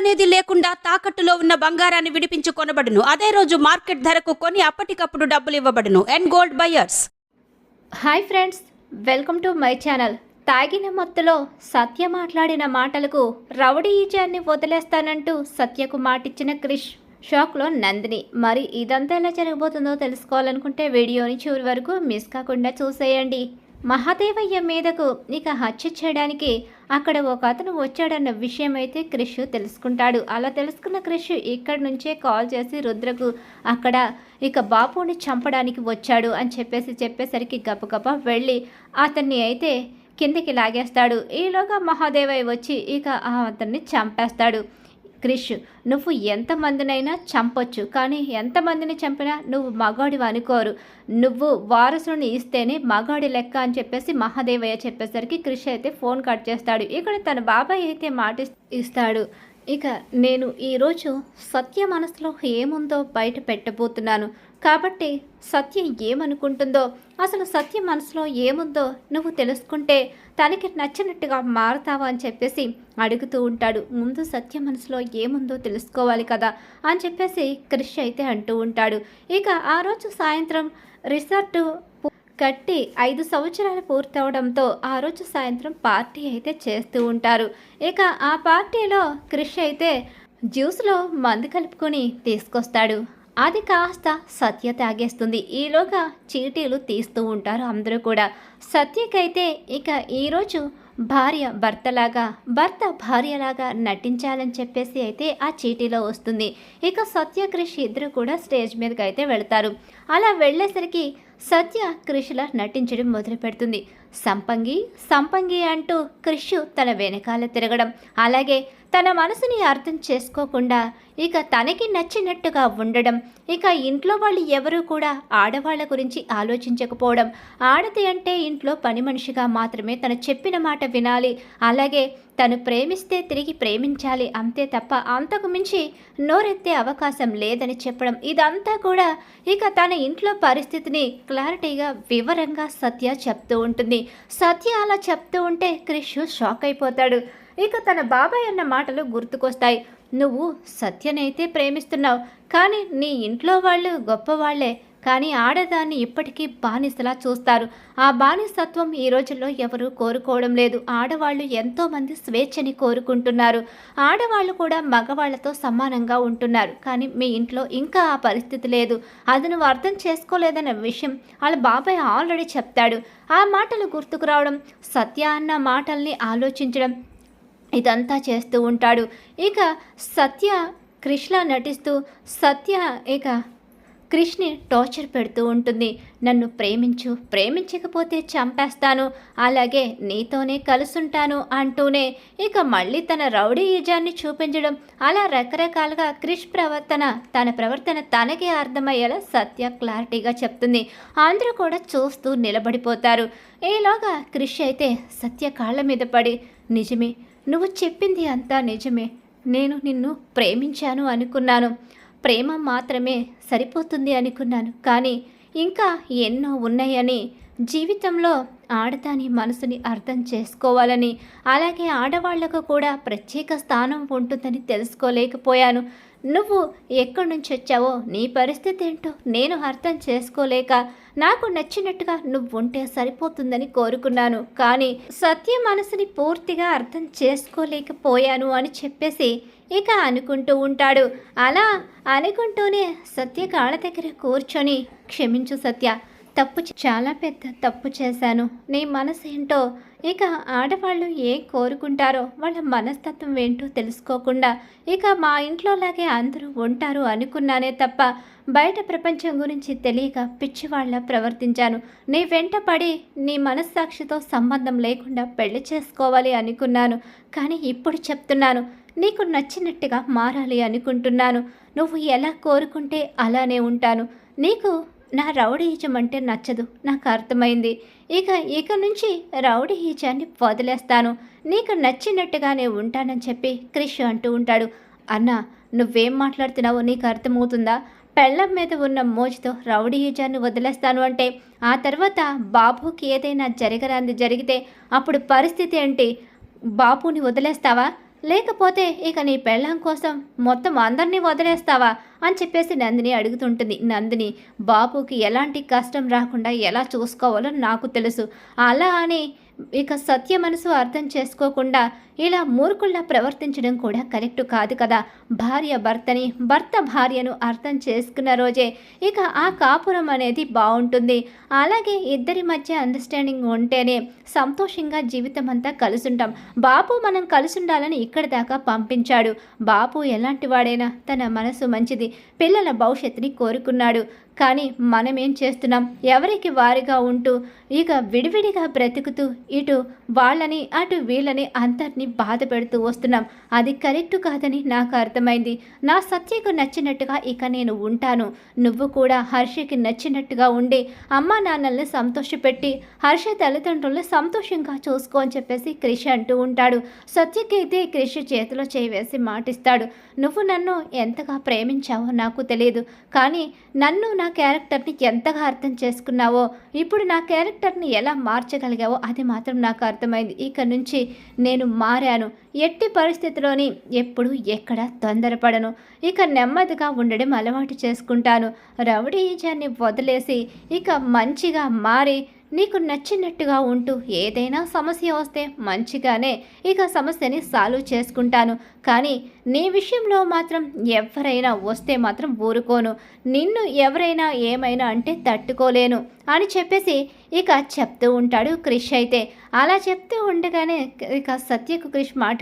అనేది లేకుండా తాకట్టులో ఉన్న బంగారాన్ని విడిపించి కొనబడును. అదే రోజు మార్కెట్ ధరకు కొని అప్పటికప్పుడు డబ్బులు ఇవ్వబడును. And gold buyers hi friends welcome to my channel తాగిన మత్తులో సత్య మాట్లాడిన మాటలకు రౌడీ ఈజాన్ని వదిలేస్తానంటూ సత్యకు మాటిచ్చిన క్రిష్. షాక్లో నందిని. మరి ఇదంతా ఎలా జరగబోతుందో తెలుసుకోవాలనుకుంటే వీడియోని చివరి వరకు మిస్ కాకుండా చూసేయండి. మహాదేవయ్య మీదకు ఇక హత్య చేయడానికి అక్కడ ఒక అతను వచ్చాడన్న విషయం అయితే క్రిష్ తెలుసుకుంటాడు. అలా తెలుసుకున్న క్రిష్ ఇక్కడి నుంచే కాల్ చేసి రుద్రకు అక్కడ ఇక బాపుని చంపడానికి వచ్చాడు అని చెప్పేసి చెప్పేసరికి గబగబా వెళ్ళి అతన్ని అయితే కిందికి లాగేస్తాడు. ఈలోగా మహాదేవయ్య వచ్చి ఇక ఆ అతన్ని చంపేస్తాడు. క్రిష్ నువ్వు ఎంతమందినైనా చంపొచ్చు కానీ ఎంతమందిని చంపినా నువ్వు మగాడివి అనుకోరు. నువ్వు వారసుని ఇస్తేనే మగాడి లెక్క అని చెప్పేసి మహాదేవయ్య చెప్పేసరికి క్రిష్ అయితే ఫోన్ కట్ చేస్తాడు. ఇక్కడ తన బాబాయ్ అయితే మాట ఇస్తాడు. ఇక నేను ఈరోజు సత్య మనసులో ఏముందో బయట పెట్టబోతున్నాను. కాబట్టి సత్య ఏమనుకుంటుందో అసలు సత్య మనసులో ఏముందో నువ్వు తెలుసుకుంటే తనకి నచ్చినట్టుగా మారుతావా అని చెప్పేసి అడుగుతూ ఉంటాడు. ముందు సత్య మనసులో ఏముందో తెలుసుకోవాలి కదా అని చెప్పేసి క్రిష్ అయితే అంటూ ఉంటాడు. ఇక ఆ రోజు సాయంత్రం రిసార్ట్ కట్టి ఐదు సంవత్సరాలు పూర్తవడంతో ఆ రోజు సాయంత్రం పార్టీ అయితే చేస్తూ ఉంటారు. ఇక ఆ పార్టీలో క్రిష్ అయితే జ్యూస్లో మందు కలుపుకొని తీసుకొస్తాడు. అది కాస్త సత్య తాగేస్తుంది. ఈలోగా చీటీలు తీస్తూ ఉంటారు అందరూ కూడా. సత్యకైతే ఇక ఈరోజు భార్య భర్తలాగా భర్త భార్యలాగా నటించాలని చెప్పేసి అయితే ఆ చీటీలో వస్తుంది. ఇక సత్య క్రిష్ ఇద్దరు కూడా స్టేజ్ మీదకి అయితే వెళ్తారు. అలా వెళ్ళేసరికి సత్య క్రిష్లా నటించడం మొదలు పెడుతుంది సంపంగి సంపంగి అంటూ క్రిష్ తన వెనకాల తిరగడం. అలాగే తన మనసుని అర్థం చేసుకోకుండా ఇక తనకి నచ్చినట్టుగా ఉండడం ఇక ఇంట్లో వాళ్ళు ఎవరూ కూడా ఆడవాళ్ళ గురించి ఆలోచించకపోవడం ఆడది అంటే ఇంట్లో పని మనిషిగా మాత్రమే తను చెప్పిన మాట వినాలి అలాగే తను ప్రేమిస్తే తిరిగి ప్రేమించాలి అంతే తప్ప అంతకు మించి నోరెత్తే అవకాశం లేదని చెప్పడం ఇదంతా కూడా ఇక తన ఇంట్లో పరిస్థితిని క్లారిటీగా వివరంగా సత్య చెప్తూ ఉంటుంది. సత్య అలా చెప్తూ ఉంటే క్రిష్ షాక్ అయిపోతాడు. ఇక తన బాబాయ్ అన్న మాటలు గుర్తుకొస్తాయి. నువ్వు సత్యనైతే ప్రేమిస్తున్నావు. కానీ నీ ఇంట్లో వాళ్ళు గొప్పవాళ్ళే. కానీ ఆడదాన్ని ఇప్పటికీ బానిసలా చూస్తారు. ఆ బానిసత్వం ఈ రోజుల్లో ఎవరూ కోరుకోవడం లేదు. ఆడవాళ్ళు ఎంతోమంది స్వేచ్ఛని కోరుకుంటున్నారు. ఆడవాళ్ళు కూడా మగవాళ్ళతో సమానంగా ఉంటున్నారు. కానీ మీ ఇంట్లో ఇంకా ఆ పరిస్థితి లేదు. అది నువ్వు అర్థం చేసుకోలేదన్న విషయం వాళ్ళ బాబాయ్ ఆల్రెడీ చెప్తాడు. ఆ మాటలు గుర్తుకు రావడం సత్య అన్న మాటల్ని ఆలోచించడం ఇదంతా చేస్తూ ఉంటాడు. ఇక సత్య కృష్ణ నటిస్తూ సత్య ఇక కృష్ణి టార్చర్ పెడుతూ ఉంటుంది. నన్ను ప్రేమించు ప్రేమించకపోతే చంపేస్తాను. అలాగే నీతోనే కలుసుంటాను అంటూనే ఇక మళ్ళీ తన రౌడీ ఈజాన్ని చూపించడం. అలా రకరకాలుగా క్రిష్ ప్రవర్తన తన ప్రవర్తన తనకే అర్థమయ్యేలా సత్య క్లారిటీగా చెప్తుంది. అందరూ కూడా చూస్తూ నిలబడిపోతారు. ఈలోగా క్రిష్ అయితే సత్య కాళ్ళ మీద పడి నిజమే నువ్వు చెప్పింది అంతా నిజమే. నేను నిన్ను ప్రేమించాను అనుకున్నాను. ప్రేమ మాత్రమే సరిపోతుంది అనుకున్నాను. కానీ ఇంకా ఎన్నో ఉన్నాయని జీవితంలో ఆడదాని మనసుని అర్థం చేసుకోవాలని అలాగే ఆడవాళ్ళకు కూడా ప్రత్యేక స్థానం ఉంటుందని తెలుసుకోలేకపోయాను. నువ్వు ఎక్కడి నుంచి వచ్చావో నీ పరిస్థితి ఏంటో నేను అర్థం చేసుకోలేక నాకు నచ్చినట్టుగా నువ్వు ఉంటే సరిపోతుందని కోరుకున్నాను. కానీ సత్య మనసుని పూర్తిగా అర్థం చేసుకోలేకపోయాను అని చెప్పేసి ఇక అనుకుంటూ ఉంటాడు. అలా అనుకుంటూనే సత్య కాళ్ళ దగ్గర కూర్చొని క్షమించు సత్య తప్పు చాలా పెద్ద తప్పు చేశాను. నీ మనసు ఏంటో ఇక ఆడవాళ్ళు ఏం కోరుకుంటారో వాళ్ళ మనస్తత్వం ఏంటో తెలుసుకోకుండా ఇక మా ఇంట్లోలాగే అందరూ ఉంటారు అనుకున్నానే తప్ప బయట ప్రపంచం గురించి తెలియక పిచ్చివాళ్ళ ప్రవర్తించాను. నీ వెంట పడి నీ మనస్సాక్షితో సంబంధం లేకుండా పెళ్ళి చేసుకోవాలి అనుకున్నాను. కానీ ఇప్పుడు చెప్తున్నాను నీకు నచ్చినట్టుగా మారాలి అనుకుంటున్నాను. నువ్వు ఎలా కోరుకుంటే అలానే ఉంటాను. నీకు నా రౌడీ ఈజం అంటే నచ్చదు నాకు అర్థమైంది. ఇక ఇక నుంచి రౌడీ ఈజాన్ని వదిలేస్తాను. నీకు నచ్చినట్టుగానే ఉంటానని చెప్పి క్రిష్ అంటూ ఉంటాడు. అన్న నువ్వేం మాట్లాడుతున్నావో నీకు అర్థమవుతుందా? పెళ్ళం మీద ఉన్న మోజుతో రౌడీ ఈజాన్ని వదిలేస్తాను అంటే ఆ తర్వాత బాబుకి ఏదైనా జరగరాంది జరిగితే అప్పుడు పరిస్థితి ఏంటి? బాబుని వదిలేస్తావా? లేకపోతే ఇక నీ పెళ్ళాం కోసం మొత్తం అందరినీ వదిలేస్తావా? అని చెప్పేసి నందిని అడుగుతుంటుంది. నందిని బాబుకి ఎలాంటి కష్టం రాకుండా ఎలా చూసుకోవాలో నాకు తెలుసు. అలా అని ఇక సత్య మనసు అర్థం చేసుకోకుండా ఇలా మూర్ఖుల్లా ప్రవర్తించడం కూడా కరెక్ట్ కాదు కదా. భార్య భర్తని భర్త భార్యను అర్థం చేసుకున్న రోజే ఇక ఆ కాపురం అనేది బాగుంటుంది. అలాగే ఇద్దరి మధ్య అండర్స్టాండింగ్ ఉంటేనే సంతోషంగా జీవితం అంతా కలుసుంటాం. బాపు మనం కలిసుండాలని ఇక్కడి దాకా పంపించాడు. బాపు ఎలాంటి వాడైనా తన మనసు మంచిది పిల్లల భవిష్యత్తుని కోరుకున్నాడు. కానీ మనమేం చేస్తున్నాం? ఎవరికి వారిగా ఉంటూ ఇక విడివిడిగా బ్రతుకుతూ ఇటు వాళ్ళని అటు వీళ్ళని అందరినీ బాధ పెడుతూ వస్తున్నాం. అది కరెక్ట్ కాదని నాకు అర్థమైంది. నా సత్యకు నచ్చినట్టుగా ఇక నేను ఉంటాను. నువ్వు కూడా హర్షకి నచ్చినట్టుగా ఉండి అమ్మా నాన్నల్ని సంతోషపెట్టి హర్ష తల్లిదండ్రులను సంతోషంగా చూసుకో అని చెప్పేసి క్రిష్ అంటూ ఉంటాడు. సత్యకైతే అయితే క్రిష్ చేతిలో చేయి మాటిస్తాడు. నువ్వు నన్ను ఎంతగా ప్రేమించావో నాకు తెలియదు కానీ నన్ను నా నా క్యారెక్టర్ని ఎంతగా అర్థం చేసుకున్నావో ఇప్పుడు నా క్యారెక్టర్ని ఎలా మార్చగలిగావో అది మాత్రం నాకు అర్థమైంది. ఇక నుంచి నేను మారాను. ఎట్టి పరిస్థితిలోని ఎప్పుడు ఎక్కడ తొందరపడను. ఇక నెమ్మదిగా ఉండడం అలవాటు చేసుకుంటాను. రౌడీజాన్ని వదిలేసి ఇక మంచిగా మారి నీకు నచ్చినట్టుగా ఉంటూ ఏదైనా సమస్య వస్తే మంచిగానే ఇక సమస్యని సాల్వ్ చేసుకుంటాను. కానీ నీ విషయంలో మాత్రం ఎవరైనా వస్తే మాత్రం ఊరుకోను. నిన్ను ఎవరైనా ఏమైనా అంటే తట్టుకోలేను అని చెప్పేసి ఇక చెప్తూ ఉంటాడు క్రిష్ అయితే. అలా చెప్తూ ఉండగానే ఇక సత్యకు క్రిష్ మాట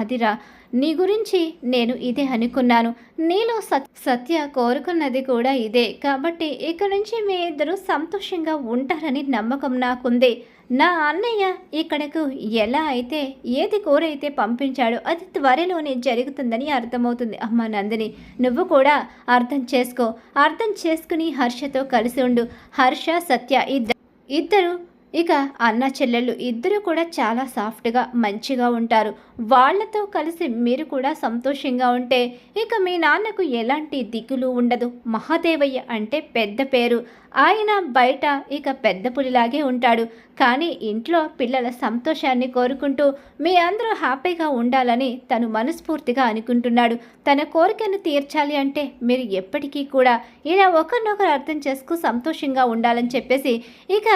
అదిరా నీ గురించి నేను ఇదే అనుకున్నాను. నీలో సత్ సత్య కోరుకున్నది కూడా ఇదే. కాబట్టి ఇక నుంచి మీ ఇద్దరు సంతోషంగా ఉంటారని నమ్మకం నాకుంది. నా అన్నయ్య ఇక్కడకు ఎలా అయితే ఏది కూరైతే పంపించాడో అది త్వరలోనే జరుగుతుందని అర్థమవుతుంది. అమ్మ నందిని నువ్వు కూడా అర్థం చేసుకో. అర్థం చేసుకుని హర్షతో కలిసి ఉండు. హర్ష సత్య ఇద్దరు ఇద్దరు ఇక అన్న చెల్లెళ్ళు ఇద్దరు కూడా చాలా సాఫ్ట్గా మంచిగా ఉంటారు. వాళ్ళతో కలిసి మీరు కూడా సంతోషంగా ఉంటే ఇక మీ నాన్నకు ఎలాంటి దిగులు ఉండదు. మహాదేవయ్య అంటే పెద్ద పేరు. ఆయన బయట ఇక పెద్ద పులిలాగే ఉంటాడు. కానీ ఇంట్లో పిల్లల సంతోషాన్ని కోరుకుంటూ మీ అందరూ హ్యాపీగా ఉండాలని తను మనస్ఫూర్తిగా అనుకుంటున్నాడు. తన కోరికను తీర్చాలి అంటే మీరు ఎప్పటికీ కూడా ఇలా ఒకరినొకరు అర్థం చేసుకు సంతోషంగా ఉండాలని చెప్పేసి ఇక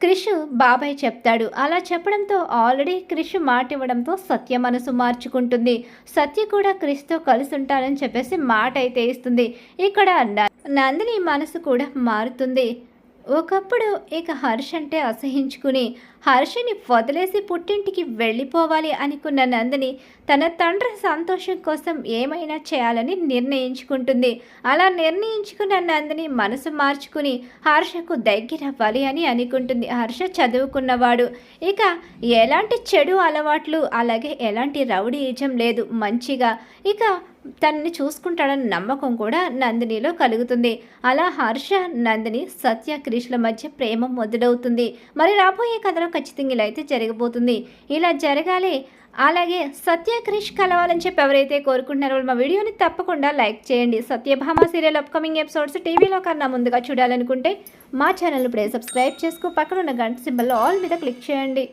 క్రిష్ బాబాయ్ చెప్తాడు. అలా చెప్పడంతో ఆల్రెడీ క్రిష్ మాట ఇవ్వడంతో సత్య మనసు మార్చుకుంటుంది. సత్య కూడా క్రిష్తో కలిసి ఉంటానని చెప్పేసి మాట అయితే ఇస్తుంది. ఇక్కడ న- నందిని మనసు కూడా మారుతుంది. ఒకప్పుడు ఇక హర్ష్ అంటే అసహించుకుని హర్షని వదిలేసి పుట్టింటికి వెళ్ళిపోవాలి అనుకున్న నందిని తన తండ్రి సంతోషం కోసం ఏమైనా చేయాలని నిర్ణయించుకుంటుంది. అలా నిర్ణయించుకున్న నందిని మనసు మార్చుకుని హర్షకు దగ్గరవ్వాలి అని అనుకుంటుంది. హర్ష చదువుకున్నవాడు. ఇక ఎలాంటి చెడు అలవాట్లు అలాగే ఎలాంటి రౌడీయిజం లేదు. మంచిగా. ఇక తనని చూసుకుంటాడన్న నమ్మకం కూడా నందినిలో కలుగుతుంది. అలా హర్ష నందిని సత్య క్రిష్ల మధ్య ప్రేమ మొదలవుతుంది. మరి రాబోయే కథలో ఖచ్చితంగా ఇలా అయితే జరగబోతుంది. ఇలా జరగాలి. అలాగే సత్య క్రిష్ కలవాలని చెప్పి ఎవరైతే కోరుకుంటున్నారో వాళ్ళు మా వీడియోని తప్పకుండా లైక్ చేయండి. సత్యభామ సీరియల్ అప్కమింగ్ ఎపిసోడ్స్ టీవీలో కన్నా ముందుగా చూడాలనుకుంటే మా ఛానల్ ఇప్పుడే సబ్స్క్రైబ్ చేసుకో. పక్కన ఉన్న గంట సింబల్ ఆల్ మీద క్లిక్ చేయండి.